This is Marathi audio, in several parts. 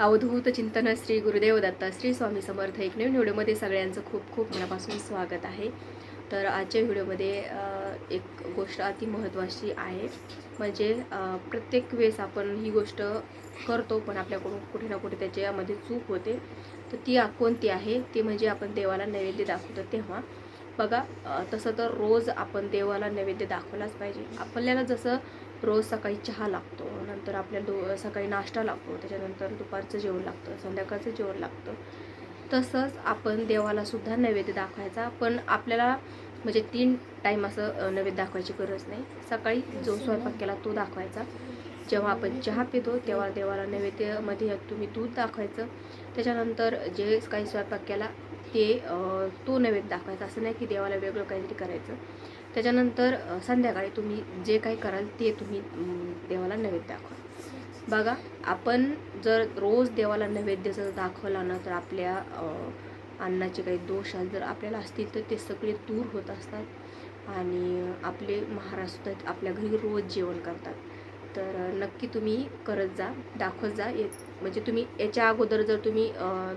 अवधूत चिंतन श्री गुरुदेव दत्ता श्री स्वामी समर्थ एक नवीन व्हिडिओमध्ये सगळ्यांचं खूप खूप मनापासून स्वागत आहे. तर आजच्या व्हिडिओमध्ये एक गोष्ट अति महत्त्वाची आहे. म्हणजे प्रत्येक वेळेस आपण ही गोष्ट करतो पण आपल्याकडून कुठे ना कुठे त्याच्यामध्ये चूक होते. तर ती कोणती आहे. ती म्हणजे आपण देवाला नैवेद्य दाखवतो तेव्हा. बघा तसं तर रोज आपण देवाला नैवेद्य दाखवलाच पाहिजे. आपल्याला जसं रोज सकाळी चहा लागतो नंतर आपल्या दो सकाळी नाश्ता लागतो त्याच्यानंतर दुपारचं जेवण लागतं संध्याकाळचं जेवण लागतं. तसंच आपण देवाला सुद्धा नैवेद्य दाखवायचा पण आपल्याला म्हणजे तीन टाईम असं नैवेद्य दाखवायची गरज नाही. सकाळी जो स्वयंपाक केला तो दाखवायचा. जेव्हा आपण चहा पितो तेव्हा देवाला नैवेद्यमध्ये तुम्ही दूध दाखवायचं. त्याच्यानंतर जे काही स्वयंपाक केला ते तो नैवेद्य दाखवायचा. असं नाही की देवाला वेगळं काहीतरी करायचं. त्याच्यानंतर संध्याकाळी तुम्ही जे काही कराल ते तुम्ही देवाला नैवेद्य दाखवा. बघा आपण जर रोज देवाला नैवेद्य जर दाखवला ना तर आपल्या अन्नाचे काही दोष जर आपल्याला असतील तर ते सगळे दूर होत असतात. आणि आपले महाराज सुद्धा आपल्या घरी रोज जेवण करतात. तर नक्की तुम्ही करत जा दाखवत जा. ये म्हणजे तुम्ही याच्या अगोदर जर तुम्ही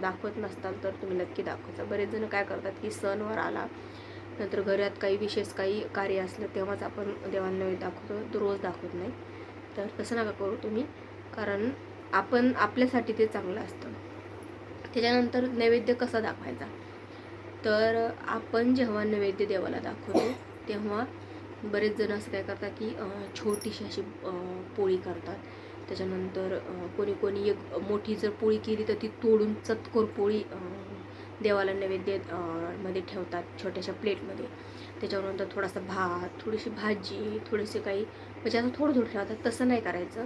दाखवत नसताल तर तुम्ही नक्की दाखवत जा. बरेच जण काय करतात की सणवार आला नंतर घरात काही विशेष काही कार्य असलं तेव्हाच आपण देवांना नैवेद्य दाखवतो. रोज दाखवत नाही. तर तसं नका करू तुम्ही. कारण आपण आपल्यासाठी ते चांगलं असतं. त्याच्यानंतर नैवेद्य कसा दाखवायचा? तर आपण जेव्हा नैवेद्य देवाला दाखवतो तेव्हा बरेच जण असं काय करतात की छोटीशी अशी पोळी करतात. त्याच्यानंतर कोणी कोणी एक मोठी जर पोळी केली तर ती तोडून चतकोर पोळी देवाला नैवेद्यमध्ये ठेवतात छोट्याशा प्लेटमध्ये. त्याच्यानंतर थोडासा भात थोडीशी भाजी थोडेसे काही म्हणजे असं थोडं थोडं ठेवतात. तसं नाही करायचं.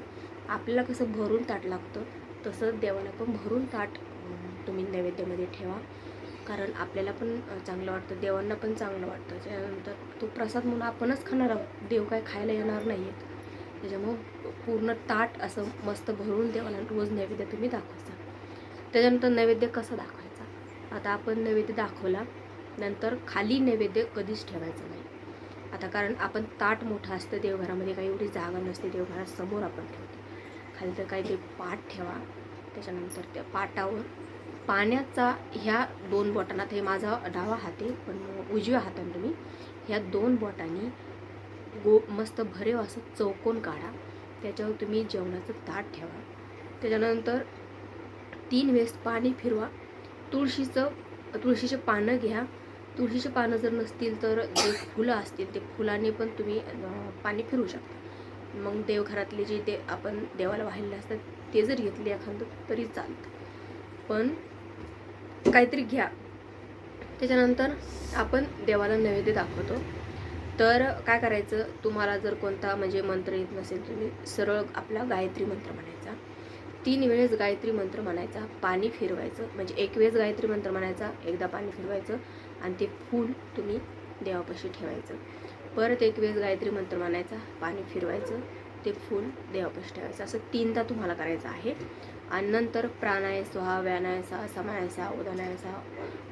आपल्याला कसं भरून ताट लागतं तसं देवाला पण भरून ताट तुम्ही नैवेद्यामध्ये ठेवा. कारण आपल्याला पण चांगलं वाटतं. देवांना पण चांगलं वाटतं. त्याच्यानंतर तो प्रसाद म्हणून आपणच खाणार आहोत. देव काय खायला येणार नाही आहेत त्याच्यामुळं पूर्ण ताट असं मस्त भरून देवाला रोज नैवेद्य तुम्ही दाखवायचा. त्याच्यानंतर नैवेद्य कसं दाखवा आता आपण नैवेद्य दाखवला. नंतर खाली नैवेद्य कधीच ठेवायचं नाही. आता कारण आपण ताट मोठं असतं देवघरामध्ये काही एवढी जागा नसते देवघरासमोर आपण ठेवतो. खाली तर काही ते पाट ठेवा. त्याच्यानंतर त्या पाटावर पाण्याचा ह्या दोन बोटांना हे माझा डावा हात आहे पण उजव्या हाताने तुम्ही ह्या दोन बोटांनी गो मस्त भरेव असं चौकोन काढा. त्याच्यावर तुम्ही जेवणाचं ताट ठेवा. त्याच्यानंतर तीन वेळेस पाणी फिरवा. तुळशीचं तुळशीचे पानं घ्या. तुळशीचे पानं जर नसतील तर जे फुलं असतील ते फुलाने पण तुम्ही पाणी फिरवू शकता. मग देवघरातले जे ते आपण देवाला वाहिलेले असतात ते जर घेतले एखादं तरी चालतं. पण काहीतरी घ्या. त्याच्यानंतर आपण देवाला नैवेद्य दाखवतो. तर काय करायचं? तुम्हाला जर कोणता म्हणजे मंत्र येत नसेल तुम्ही सरळ आपला गायत्री मंत्र म्हणायचा. तीन वेळेस गायत्री मंत्र म्हणायचा पाणी फिरवायचं. म्हणजे एक वेळेस गायत्री मंत्र म्हणायचा एकदा पाणी फिरवायचं आणि ते फूल तुम्ही देवापाशी ठेवायचं. परत एक वेळेस गायत्री मंत्र म्हणायचा पाणी फिरवायचं ते फूल देवापाशी ठेवायचं. असं तीनदा तुम्हाला करायचं आहे. आणि नंतर प्राणाय स्वाहा व्यानाय सा समाय सा उदानाय सा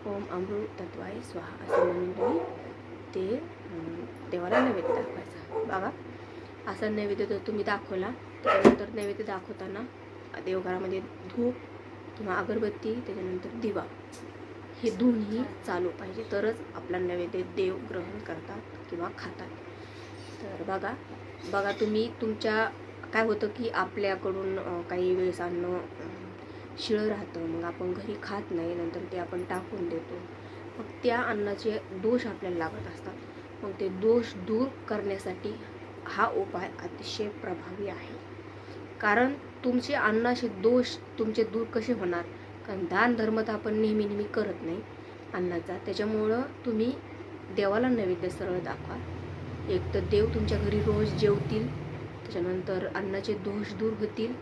ओम अमृत तत्वाय स्वाहा. असं म्हणून तुम्ही ते देवाला नैवेद्य दाखवायचा. बघा असा नैवेद्य तुम्ही दाखवला. त्यानंतर नैवेद्य दाखवताना देवघरामध्ये धूप किंवा अगरबत्ती त्याच्यानंतर दिवा. हे दोन्ही चालू पाहिजे. तरच आपला नैवेद्य देव ग्रहण करतात किंवा खातात. तर बघा बघा तुम्ही तुमच्या काय होतं की आपल्याकडून काही वेळेस अन्न शिळं राहतं. मग आपण घरी खात नाही नंतर ते आपण टाकून देतो. मग त्या अन्नाचे दोष आपल्याला लागत असतात. मग ते दोष दूर करण्यासाठी हा उपाय अतिशय प्रभावी आहे. कारण तुमचे अन्नाचे दोष तुमचे दूर कसे होणार? कारण दान धर्म तर आपण नेहमी नेहमी करत नाही. अन्नाचा. त्याच्यामुळं तुम्ही देवाला नैवेद्य सरळ दाखवा. एक तर देव तुमच्या घरी रोज जेवतील त्याच्यानंतर अन्नाचे दोष दूर होतील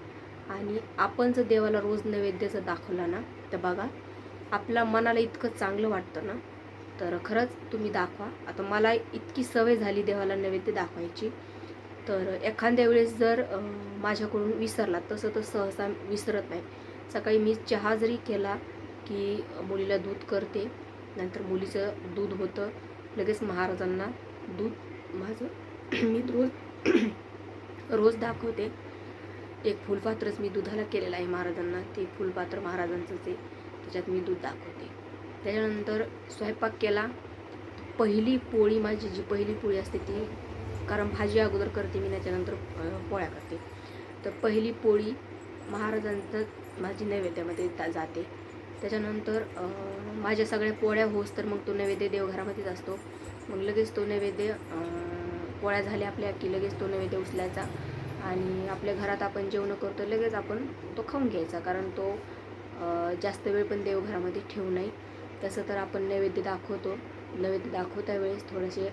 आणि आपण जर देवाला रोज नैवेद्यचं दाखवला ना तर बघा आपल्या मनाला इतकं चांगलं वाटतं ना. तर खरंच तुम्ही दाखवा. आता मला इतकी सवय झाली देवाला नैवेद्य दाखवायची. तर एखाद्या वेळेस जर माझ्याकडून विसरला तसं तर सहसा विसरत नाही. सकाळी मी चहा जरी केला की मुलीला दूध करते नंतर मुलीचं दूध होतं लगेच महाराजांना दूध माझं मी रोज रोज दाखवते. एक फुलपात्रच मी दुधाला केलेलं आहे महाराजांना ते फुलपात्र महाराजांचंच आहे त्याच्यात मी दूध दाखवते. त्याच्यानंतर स्वयंपाक केला. पहिली पोळी माझी जी पहिली पोळी असते ती कारण भाजी अगोदर करते मी त्याच्यानंतर पोळ्या करते. तर पहिली पोळी महाराजांचं माझी नैवेद्यामध्ये जाते. त्याच्यानंतर माझ्या सगळ्या पोळ्या होस तर मग तो नैवेद्य देवघरामध्येच असतो. मग लगेच तो नैवेद्य पोळ्या झाल्या आपल्या की लगेच तो नैवेद्य उचलायचा. आणि आपल्या घरात आपण जेवणं करतो लगेच आपण तो खाऊन घ्यायचा. कारण तो जास्त वेळ पण देवघरामध्ये ठेवू नये. तसं तर आपण नैवेद्य दाखवतो. नैवेद्य दाखवता वेळेस थोडेसे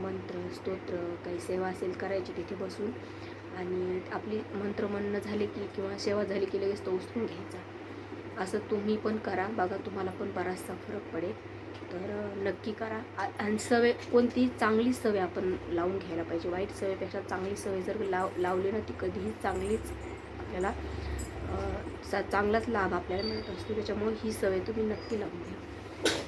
मंत्र स्तोत्र काही सेवा असेल करायची तिथे बसून. आणि आपली मंत्र म्हणणं झाले की किंवा सेवा झाली की लगेच तो उचलून घ्यायचा. असं तुम्ही पण करा. बघा तुम्हाला पण बराचसा फरक पडेल. तर नक्की करा. आ- आणि सवय कोणतीही चांगली सवय आपण लावून घ्यायला पाहिजे. वाईट सवयपेक्षा चांगली सवय जर लाव लावली ना ती कधीही चांगलीच आपल्याला चा चांगलाच लाभ आपल्याला मिळत असतो. त्याच्यामुळे ही सवय तुम्ही नक्की लावून घ्या.